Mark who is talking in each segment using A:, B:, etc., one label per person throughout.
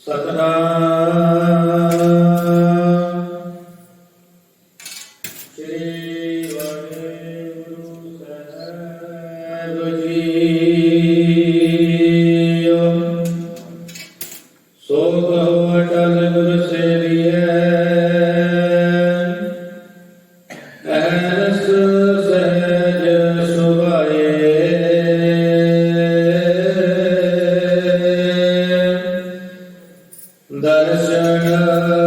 A: ਸਤਨਾਮ ਸ੍ਰੀ ਵਾਹਿਗੁਰੂ ਸਾਹਿਬ ਜੀ ਸੋ ਕਹੋ ਅਟਲ ਗੁਰੂ दर्शन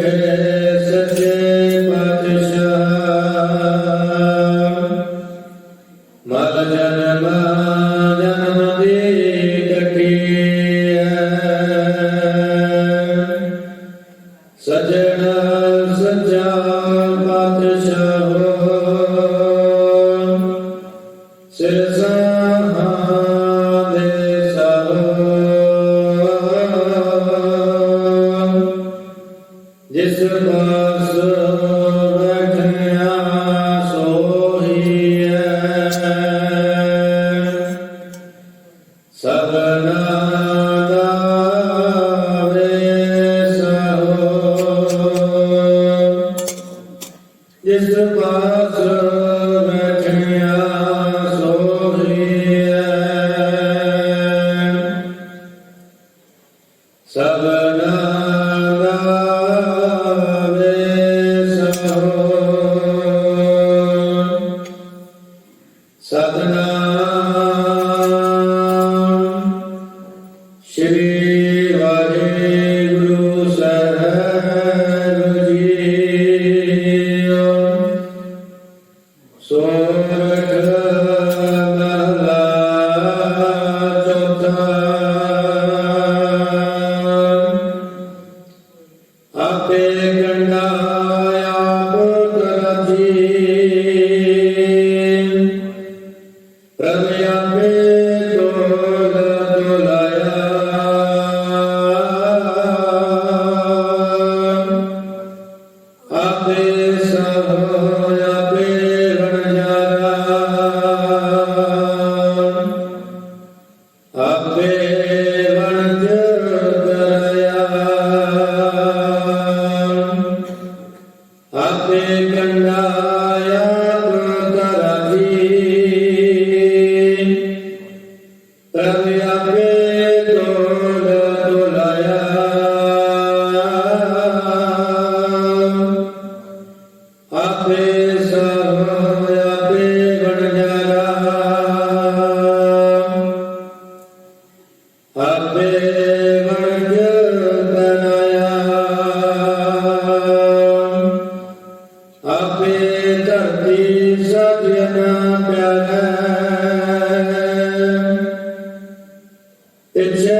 A: सत्य ਜਿਸ ਪਾਸ So. তারা It's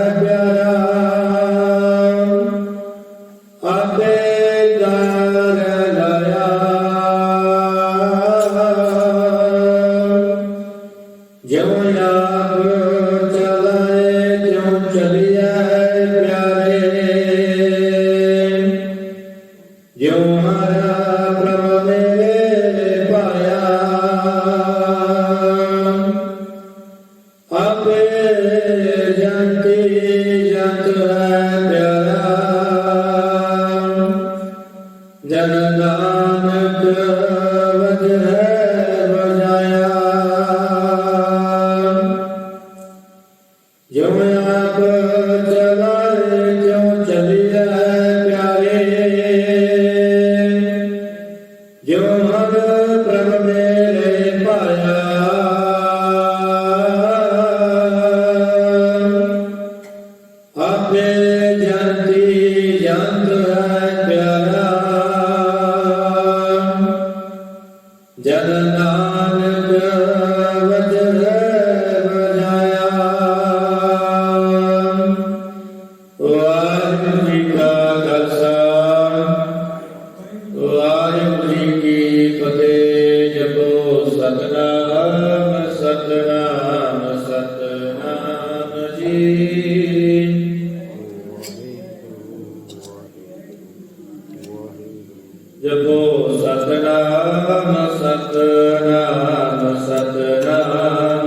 A: night. ਜਪੋ ਸਤਨਾਮ ਸਤਨਾਮ ਸਤਨਾਮ